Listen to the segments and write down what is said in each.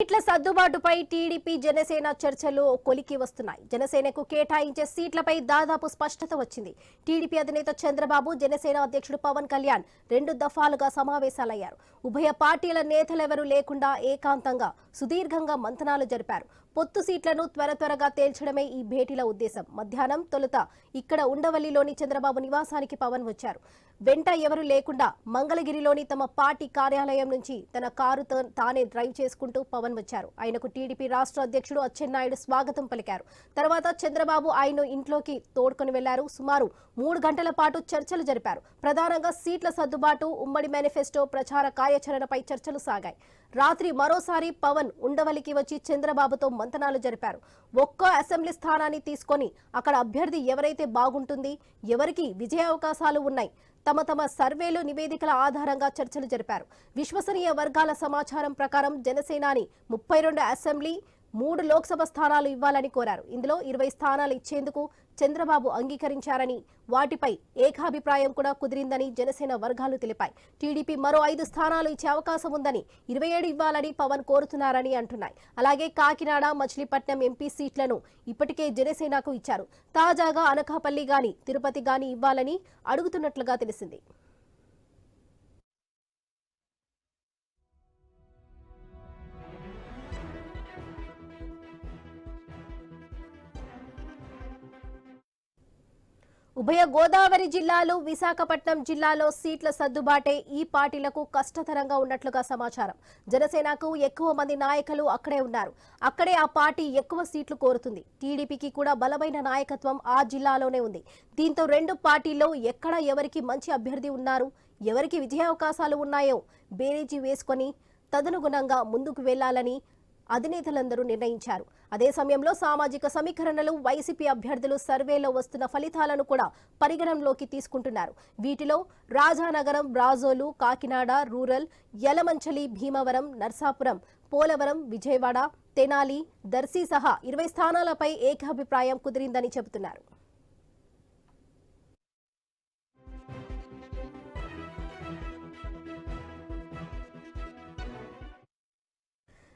సీట్ల సర్దుబాటుపై టీడీపీ జనసేన చర్చలు కొలికి వస్తున్నాయి. జనసేనకు కేటాయించే సీట్లపై దాదాపు స్పష్టత వచ్చింది. టీడీపీ అధినేత చంద్రబాబు జనసేన అధ్యక్షుడు పవన్ కళ్యాణ్ రెండు దఫాలుగా సమావేశాలయ్యారు. ఉభయ పార్టీల నేతలెవరూ లేకుండా ఏకాంతంగా సుదీర్ఘంగా మంతనాలు జరిపారు. పొత్తు సీట్లను త్వర త్వరగా తేల్చడమే ఈ భేటీల ఉద్దేశం. మధ్యాహ్నం తొలుత ఇక్కడ ఉండవల్లిలోని చంద్రబాబు నివాసానికి పవన్ వచ్చారు. వెంట ఎవరు లేకుండా మంగళగిరిలోని తమ పార్టీ కార్యాలయం నుంచి తన కారు తానే డ్రైవ్ చేసుకుంటూ పవన్ వచ్చారు. ఆయనకు టీడీపీ రాష్ట్ర అధ్యక్షుడు అచ్చెన్నాయుడు స్వాగతం పలికారు. తర్వాత చంద్రబాబు ఆయన ఇంట్లోకి తోడుకొని వెళ్ళారు. సుమారు మూడు గంటల పాటు చర్చలు జరిపారు. ప్రధానంగా సీట్ల సర్దుబాటు ఉమ్మడి మేనిఫెస్టో ప్రచార కార్యాచరణపై చర్చలు సాగాయి. రాత్రి మరోసారి పవన్ ఉండవలికి వచ్చి చంద్రబాబుతో మంతనాలు జరిపారు. ఒక్కో అసెంబ్లీ స్థానాన్ని తీసుకొని అక్కడ అభ్యర్థి ఎవరైతే బాగుంటుంది ఎవరికి విజయావకాశాలు ఉన్నాయి తమ తమ సర్వేలు నివేదికల ఆధారంగా చర్చలు జరిపారు. విశ్వసనీయ వర్గాల సమాచారం ప్రకారం జనసేనాని ముప్పై రెండు అసెంబ్లీ మూడు లోక్సభ స్థానాలు ఇవ్వాలని కోరారు. ఇందులో ఇరవై స్థానాలు ఇచ్చేందుకు చంద్రబాబు అంగీకరించారని వాటిపై ఏకాభిప్రాయం కూడా కుదిరిందని జనసేన వర్గాలు తెలిపాయి. టీడీపీ మరో ఐదు స్థానాలు ఇచ్చే అవకాశం ఉందని ఇరవై ఏడు ఇవ్వాలని పవన్ కోరుతున్నారని అంటున్నాయి. అలాగే కాకినాడ మచిలీపట్నం ఎంపీ సీట్లను ఇప్పటికే జనసేనకు ఇచ్చారు. తాజాగా అనకాపల్లి గాని తిరుపతి గాని ఇవ్వాలని అడుగుతున్నట్లుగా తెలిసింది. ఉభయ గోదావరి జిల్లాలు విశాఖపట్నం జిల్లాలో సీట్ల సర్దుబాటే ఈ పార్టీలకు కష్టతరంగా ఉన్నట్లుగా సమాచారం. జనసేనకు ఎక్కువ మంది నాయకులు అక్కడే ఉన్నారు. అక్కడే ఆ పార్టీ ఎక్కువ సీట్లు కోరుతుంది. టీడీపీకి కూడా బలమైన నాయకత్వం ఆ జిల్లాలోనే ఉంది. దీంతో రెండు పార్టీల్లో ఎక్కడ ఎవరికి మంచి అభ్యర్థి ఉన్నారు ఎవరికి విజయావకాశాలు ఉన్నాయో బేరీజీ వేసుకొని తదనుగుణంగా ముందుకు వెళ్ళాలని అధినేతలందరూ నిర్ణయించారు. అదే సమయంలో సామాజిక సమీకరణలు వైసీపీ అభ్యర్థులు సర్వేలో వస్తున్న ఫలితాలను కూడా పరిగణనలోకి తీసుకుంటున్నారు. వీటిలో రాజానగరం బ్రాజోలు కాకినాడ రూరల్ యలమంచలి భీమవరం నర్సాపురం పోలవరం విజయవాడ తెనాలి దర్శి సహా ఇరవై స్థానాలపై ఏకాభిప్రాయం కుదిరిందని చెబుతున్నారు.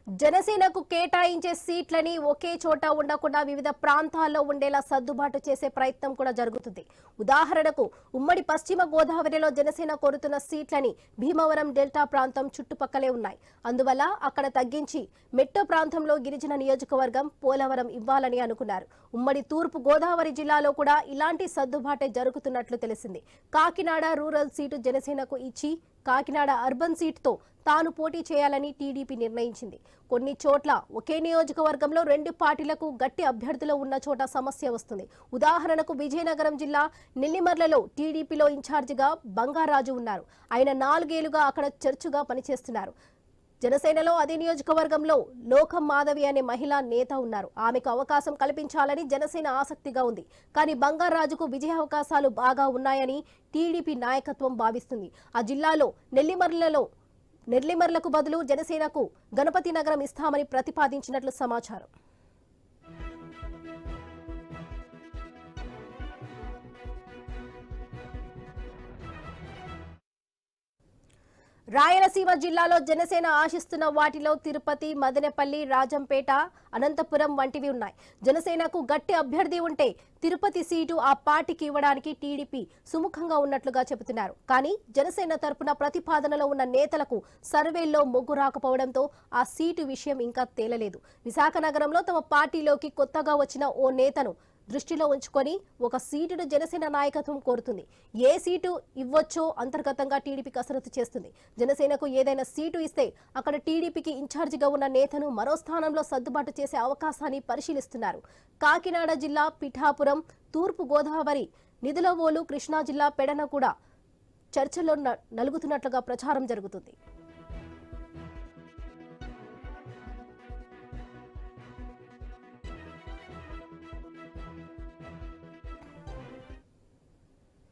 జనసేనకు కేటాయించే సీట్లని ఒకే చోట ఉండకుండా వివిధ ప్రాంతాల్లో ఉండేలా సర్దుబాటు చేసే ప్రయత్నం కూడా జరుగుతుంది. ఉదాహరణకు ఉమ్మడి పశ్చిమ గోదావరిలో జనసేన కోరుతున్న సీట్లని భీమవరం డెల్టా ప్రాంతం చుట్టుపక్కలే ఉన్నాయి. అందువల్ల అక్కడ తగ్గించి మెట్రో ప్రాంతంలో గిరిజన నియోజకవర్గం పోలవరం ఇవ్వాలని అనుకున్నారు. ఉమ్మడి తూర్పు గోదావరి జిల్లాలో కూడా ఇలాంటి సర్దుబాటే జరుగుతున్నట్లు తెలిసింది. కాకినాడ రూరల్ సీటు జనసేనకు ఇచ్చి కాకినాడ అర్బన్ సీటుతో తాను పోటీ చేయాలని టీడీపీ నిర్ణయించింది. కొన్ని చోట్ల ఒకే నియోజకవర్గంలో రెండు పార్టీలకు గట్టి అభ్యర్థులు ఉన్న చోట సమస్య వస్తుంది. ఉదాహరణకు విజయనగరం జిల్లా నెల్లిమర్లలో టీడీపీలో ఇన్ఛార్జిగా బంగారాజు ఉన్నారు. ఆయన నాలుగేళ్ళుగా అక్కడ చర్చుగా పనిచేస్తున్నారు. జనసేనలో అదే నియోజకవర్గంలో లోకం మాధవి అనే మహిళా నేత ఉన్నారు. ఆమెకు అవకాశం కల్పించాలని జనసేన ఆసక్తిగా ఉంది. కానీ బంగారాజుకు విజయ అవకాశాలు బాగా ఉన్నాయని టీడీపీ నాయకత్వం భావిస్తుంది. ఆ జిల్లాలో నెల్లిమర్లలో నెల్లిమర్లకు బదులు జనసేనకు గణపతి నగరం ఇస్తామని ప్రతిపాదించినట్లు సమాచారం. రాయలసీమ జిల్లాలో జనసేన ఆశిస్తున్న వాటిలో తిరుపతి మదనపల్లి రాజంపేట అనంతపురం వంటివి ఉన్నాయి. జనసేనకు గట్టి అభ్యర్థి ఉంటే తిరుపతి సీటు ఆ పార్టీకి ఇవ్వడానికి టీడీపీ సుముఖంగా ఉన్నట్లుగా చెబుతున్నారు. కానీ జనసేన తరపున ప్రతిపాదనలో ఉన్న నేతలకు సర్వేల్లో మొగ్గు రాకపోవడంతో ఆ సీటు విషయం ఇంకా తేలలేదు. విశాఖ నగరంలో తమ పార్టీలోకి కొత్తగా వచ్చిన ఓ నేతను దృష్టిలో ఉంచుకొని ఒక సీటును జనసేన నాయకత్వం కోరుతుంది. ఏ సీటు ఇవ్వచ్చో అంతర్గతంగా టీడీపీ కసరత్తు చేస్తుంది. జనసేనకు ఏదైనా సీటు ఇస్తే అక్కడ టీడీపీకి ఇన్ఛార్జిగా ఉన్న నేతను మరో స్థానంలో సర్దుబాటు చేసే అవకాశాన్ని పరిశీలిస్తున్నారు. కాకినాడ జిల్లా పిఠాపురం తూర్పు గోదావరి నిధులవోలు కృష్ణా జిల్లా పెడన కూడా చర్చలో న- నలుగుతున్నట్లుగా ప్రచారం జరుగుతుంది.